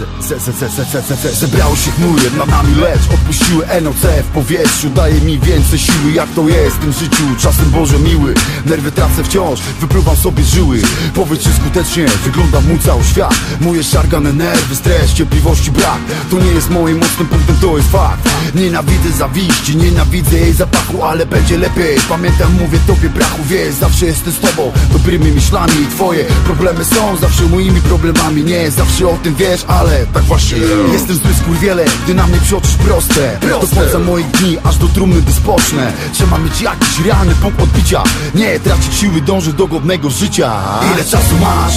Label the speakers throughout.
Speaker 1: ze, ze, ze, ze, ze, ze, ze, Zebrały się chmury nad nami, lecz odpuściły NOC w powietrzu Daje mi więcej siły, jak to jest w tym życiu Czasem Boże miły, nerwy tracę wciąż Wypluwam sobie żyły, powiedz czy skutecznie Wygląda mój cały świat Moje szargane nerwy, stres, cierpliwości brak To nie jest moim mocnym punktem, to jest fakt Nienawidzę zawiści, nienawidzę jej zapachu Ale będzie lepiej, pamiętam mówię tobie brachu Wiesz, zawsze jestem z tobą, dobrymi myślami Twoje problemy są zawsze moimi problemami Nie zawsze o tym wiesz, ale tak właśnie. Jest Jestem zły skurwiele, gdy na mnie przeoczysz proste. Do końca moich dni, aż do trumny gdy spocznę. Trzeba mieć jakiś realny punkt odbicia. Nie tracić siły, dążyć do godnego życia. Ile czasu masz?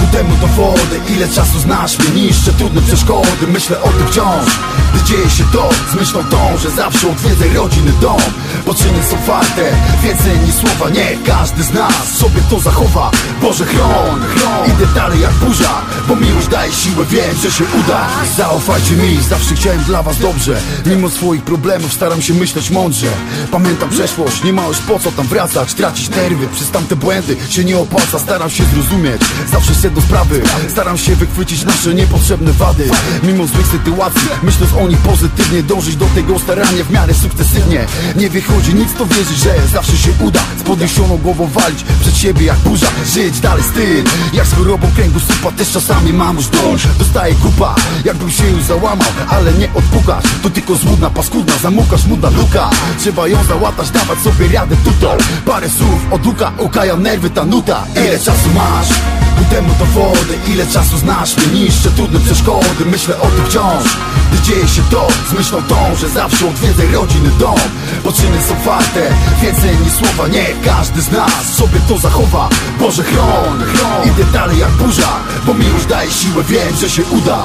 Speaker 1: Ku temu dowody, ile czasu znasz? Mnie Niszczę trudne przeszkody, myślę o tym wciąż. Gdy dzieje się to, z myślą tą, że zawsze odwiedzę rodziny dom Poczyny są warte, więcej niż słowa Nie każdy z nas sobie to zachowa. Boże chron, Idę dalej jak burza, bo miłość daje siłę Wiem, że się uda. Zaufajcie mi, zawsze chciałem dla was dobrze. Mimo swoich problemów staram się myśleć mądrze. Pamiętam przeszłość, nie ma już po co tam wracać. Tracić nerwy, przez tamte błędy się nie opłaca Staram się zrozumieć, zawsze do sprawy Staram się wychwycić nasze niepotrzebne wady. Mimo złych sytuacji, myśląc o nich pozytywnie Dążyć do tego starania w miarę sukcesywnie. Nie wychodzi nic to wierzyć, że zawsze się uda Z podniesioną głową walić przed siebie jak burza Żyć dalej styl, jak z chorobą kręgosłupa Też czasami mam już dość, dostaję kupa Jakbym się już załamał, ale nie odpukasz. To tylko złudna, paskudna, zamukasz mudna luka. Trzeba ją załatać, dawać sobie radę tutaj Parę słów od luka, ukaja nerwy ta nuta. Ile czasu masz? Ku temu dowody, ile czasu znasz? Mnie Niszczę trudne przeszkody, myślę o tym wciąż. Gdy dzieje się to, z myślą tą Że zawsze odwiedzę rodziny dom Poczyny są warte, więcej niż słowa Nie każdy z nas sobie to zachowa. Boże chron, chron. Idę dalej jak burza Bo miłość daje siłę, wiem, że się uda